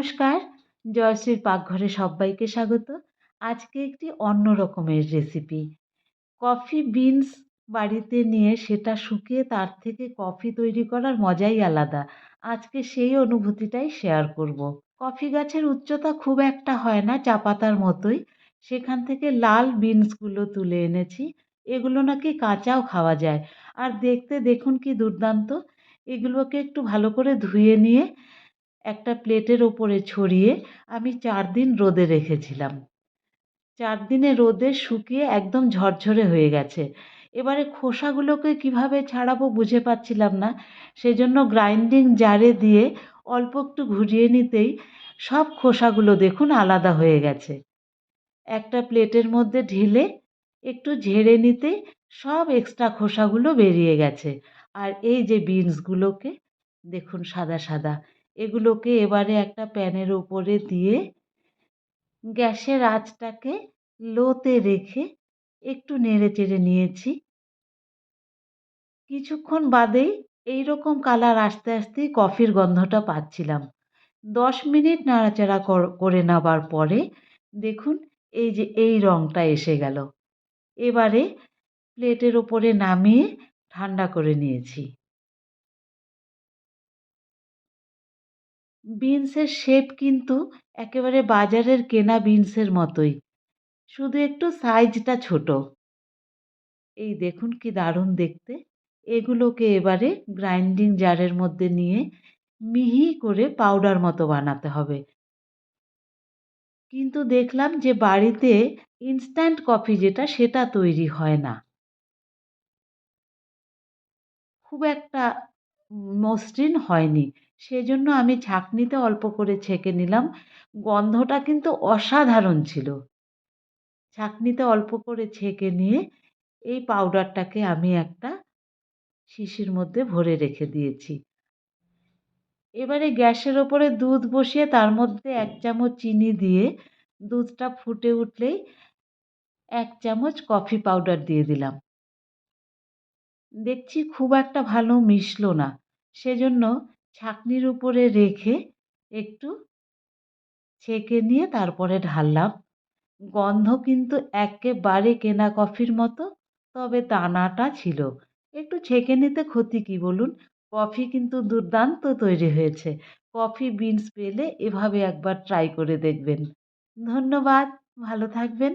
নমস্কার। জয়শ্রীর পাকঘরে সবাইকে স্বাগত। আজকে একটি অন্য রকমের রেসিপি কফি বিনস বাড়িতে নিয়ে সেটা শুকিয়ে তার থেকে কফি তৈরি করার মজাই আলাদা। আজকে সেই অনুভূতিটাই শেয়ার করব। কফি গাছের উচ্চতা খুব একটা হয় না চা পাতার মতোই। সেখান থেকে লাল বিনসগুলো তুলে এনেছি। এগুলো নাকি কাঁচাও খাওয়া যায়। আর দেখতে দেখুন কি দুর্দান্ত। এগুলোকে একটু ভালো করে ধুয়ে নিয়ে একটা প্লেটের ওপরে ছড়িয়ে আমি চার দিন রোদে রেখেছিলাম। চার দিনে রোদে শুকিয়ে একদম ঝরঝরে হয়ে গেছে। এবারে খোসাগুলোকে কীভাবে ছাড়াবো বুঝে পাচ্ছিলাম না। সেই জন্য গ্রাইন্ডিং জারে দিয়ে অল্প একটু ঘুরিয়ে নিতেই সব খোসাগুলো দেখুন আলাদা হয়ে গেছে। একটা প্লেটের মধ্যে ঢেলে একটু ঝেড়ে নিতে সব এক্সট্রা খোসাগুলো বেরিয়ে গেছে। আর এই যে বিনসগুলোকে দেখুন সাদা সাদা। এগুলোকে এবারে একটা প্যানের ওপরে দিয়ে গ্যাসের আঁচটাকে লোতে রেখে একটু নেড়ে চেড়ে নিয়েছি। কিছুক্ষণ বাদেই এই রকম কালার আস্তে আস্তেই কফির গন্ধটা পাচ্ছিলাম। দশ মিনিট নাড়াচাড়া করে নেবার পরে দেখুন এই যে এই রঙটা এসে গেল। এবারে প্লেটের ওপরে নামিয়ে ঠান্ডা করে নিয়েছি। বিনসের শেপ কিন্তু একেবারে বাজারের কেনা বিনসের মতোই। শুধু একটু সাইজটা ছোট। এই দেখুন কি দারুণ দেখতে। এগুলোকে এবারে গ্রাইন্ডিং জারের মধ্যে নিয়ে মিহি করে পাউডার মতো বানাতে হবে। কিন্তু দেখলাম যে বাড়িতে ইনস্ট্যান্ট কফি যেটা, সেটা তৈরি হয় না। খুব একটা মসৃণ হয়নি। সেজন্য আমি ছাঁকনিতে অল্প করে ছেঁকে নিলাম। গন্ধটা কিন্তু অসাধারণ ছিল। ছাঁকনিতে অল্প করে ছেঁকে নিয়ে এই পাউডারটাকে আমি একটা শিশির মধ্যে ভরে রেখে দিয়েছি। এবারে গ্যাসের ওপরে দুধ বসিয়ে তার মধ্যে এক চামচ চিনি দিয়ে দুধটা ফুটে উঠলেই এক চামচ কফি পাউডার দিয়ে দিলাম। দেখছি খুব একটা ভালো মিশলো না। সেজন্য ছাঁকনির উপরে রেখে একটু ছেঁকে নিয়ে তারপরে ঢাললাম। গন্ধ কিন্তু একেবারে কেনা কফির মতো, তবে দানাটা ছিল। একটু ছেঁকে নিতে ক্ষতি কী বলুন? কফি কিন্তু দুর্দান্ত তৈরি হয়েছে। কফি বিনস পেলে এভাবে একবার ট্রাই করে দেখবেন। ধন্যবাদ, ভালো থাকবেন।